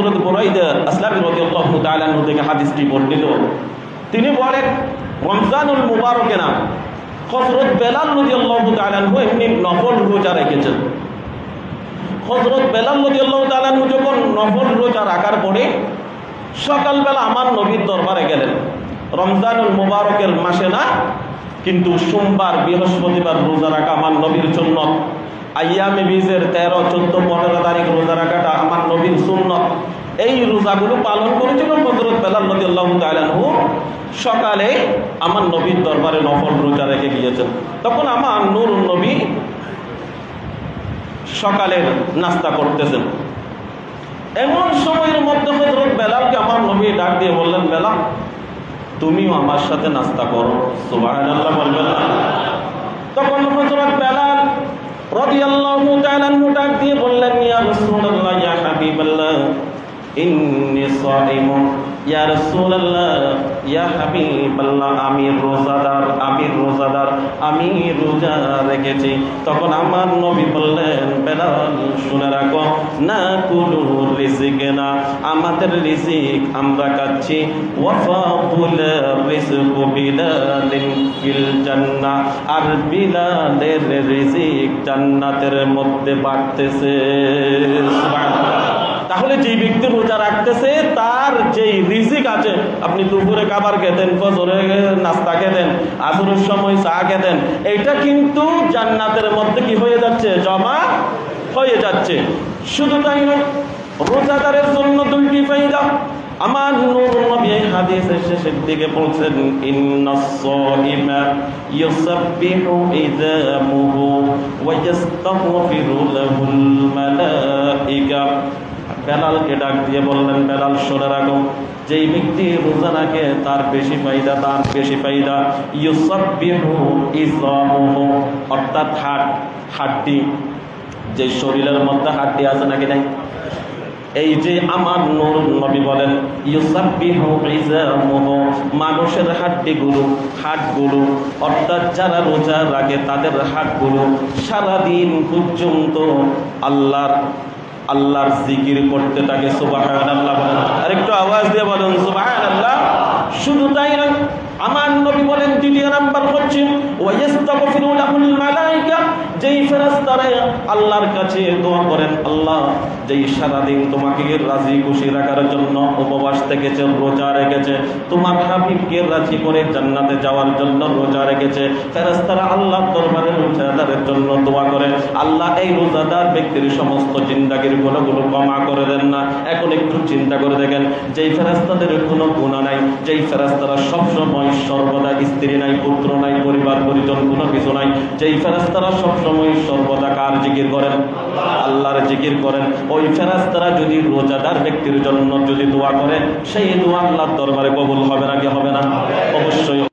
হজরত বুরাইদা আসলামী থেকে হাদিসটি বর্ণিত। তিনি বলেন, রমজানুল মুবারকে না হজরত বেলাল রাদিয়াল্লাহু তাআলা এমনি নফল রোজা রেখেছেন। হজরত বেলাল রাদিয়াল্লাহু তাআলা যখন নফল রোজা রাখার পরে সকালবেলা আমার নবীর দরবারে গেলেন। রমজানুল মুবারকের মাসে না, কিন্তু সোমবার, বৃহস্পতিবার রোজা রাখা আমার নবীর জন্য আইয়ামে বীজের তেরো, চোদ্দ, পনেরো তারিখ রোজা রাখাটা আমার নবীর সুন্নত। এই রোজাগুলো পালন করেছিল হজরত বেলাল তাআলা আনহু। সকালে আমার নবীর দরবারে নফল রোজা রেখে গিয়েছেন। তখন আমার নূর নবী সকালের নাস্তা করতেছেন। এমন সময়ের মধ্যে হজরত বেলালকে আমার নবী ডাক দিয়ে বললেন, বেলাল, তুমিও আমার সাথে নাস্তা করো। সুবহানাল্লাহ বলবেন তখন রাদিয়াল্লাহু তাআলা আনহু ডাক দিয়ে বললেন ইয়া রাসূলুল্লাহ ইয়া হাবিবাল্লাহ ইন্নী সাইমুন আমি রোজাদার আমি রোজাদার আমি রোজা রেখেছি। তখন আমার নবী শুনে রাখো, না না আমাদের রিজিক আমরা খাচ্ছি। আর বিলালের রিজিক জান্নাতের মধ্যে বাড়তেছে। তাহলে যেই ব্যক্তি রোজা রাখতেছে, তার যেই রিজিক আছে, আপনি দুপুরে খাবার খেতেন, ফজরে নাস্তা খেতেন, আসরের সময় চা খেতেন, এটা কিন্তু জান্নাতের মধ্যে কি হয়ে যাচ্ছে? জমা হয়ে যাচ্ছে। শুধু তাই নয়, রোজাদারের জন্য দুইটি ফায়দা। আমার নূর নবী হাদিসের শেষের দিকে বলছেন ইন্নাস সাইমা ইউসাব্বিহু ইদামুহু ওয়া ইস্তাগফিরু লাহুল মালাইকা। বেলালকে ডাক দিয়ে বললেন, বেলাল, শুনে রাখো, যেই ব্যক্তি রোজা রাখে তার বেশি ফায়দা, তার বেশি ফায়দা। ইউসাব্বিহু ইজামুহু অর্থাৎ হাট, হাড্ডি, যে শরীরের মধ্যে হাড্ডি আছে নাকি নাই? এই যে আমার নূর নবী বলেন মানুষের হাড্ডিগুলো, হাটগুলো, অর্থাৎ যারা রোজা রাখে তাদের হাটগুলো সারাদিন পর্যন্ত আল্লাহর আল্লাহর জিকির করতে থাকে, সুবহানাল্লাহ বলেন। আর একটু আওয়াজ দিয়ে বলেন সুবাহান আল্লাহ শুধু তাই নয়, আমার নবী বলেন, দ্বিতীয় নাম্বার হচ্ছে ওয়াইস্তাগফিরু লাহুল মালাইকা। যেই ফেরেশতারা আল্লাহর কাছে দোয়া করেন, আল্লাহ যেই সারাদিন তোমাকে রাজি খুশি রাখার জন্য উপবাস থেকেছে, রোজা রেখেছে, তোমার হাবিবকে রাজি করে জান্নাতে যাওয়ার জন্য রোজা রেখেছে, ফেরেশতারা আল্লাহর দরবারে রোজাদারের জন্য দোয়া করে, আল্লাহ এই রোজাদার ব্যক্তির সমস্ত জিন্দাগির গুণগুলো ক্ষমা করে দেন না। এখন একটু চিন্তা করে দেখেন, যেই ফেরাস্তাদের কোনো গুণা নাই, যেই ফেরাস্তারা সবসময় সর্বদা স্ত্রী নাই, পুত্র নাই, পরিবার, পরিজন কোনো কিছু নাই, যেই ফেরাস্তারা সবসময় সর্বদা কার জিকির করেন? আল্লাহর জিকির করেন। ওই ফেরাস্তারা যদি রোজাদার ব্যক্তির জন্য যদি দোয়া করে, সেই দোয়া আল্লাহর দরবারে কবুল হবে না কি হবে না? অবশ্যই